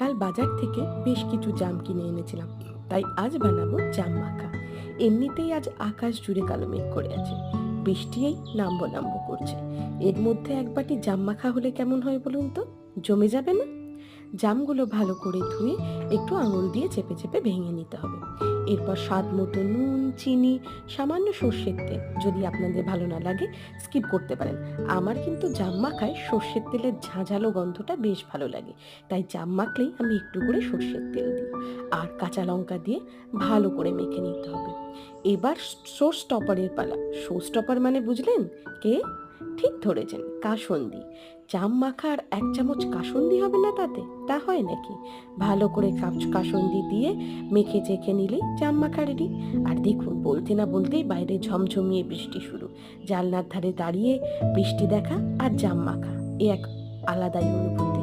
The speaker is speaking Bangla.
কাল বাজার থেকে বেশ কিছু জাম কিনে এনেছিলাম। তাই আজ বানাবো জাম মাখা। এমনিতেই আজ আকাশ জুড়ে কালো মেঘ করে আছে। বৃষ্টি এই নামবো নামবো করছে। এর মধ্যে এক বাটি জাম মাখা হলে কেমন হয় বলুন তো? জমে যাবে না? জামগুলো ভালো করে ধুয়ে একটু আঙুল দিয়ে চেপে চেপে ভেঙে নিতে হবে। এরপর স্বাদ মতো নুন, চিনি, সামান্য সর্ষের তেল যদি আপনাদের ভালো না লাগে, স্কিপ করতে পারেন। আমার কিন্তু জাম মাখায় সর্ষের তেলের ঝাঁঝালো গন্ধটা বেশ ভালো লাগে। তাই জাম মাখলেই আমি একটু করে সর্ষের তেল দিই। আর কাঁচা লঙ্কা দিয়ে ভালো করে মেখে নিতে হবে। এবার শো স্টপারের পালা। শো স্টপার মানে বুঝলেন? কে? ঠিক ধরেছেন, কাসন্দি। চাম মাখার এক চামচ কাসন্দি হবে না তাতে? তা হয় নাকি? ভালো করে কাসন্দি দিয়ে মেখে চেখে নিলে চাম মাখা রেডি আর দেখুন, বলতে না বলতেই বাইরে ঝমঝমিয়ে বৃষ্টি শুরু। জালনার ধারে দাঁড়িয়ে বৃষ্টি দেখা আর জাম মাখা, এ এক আলাদাই অনুভূতি।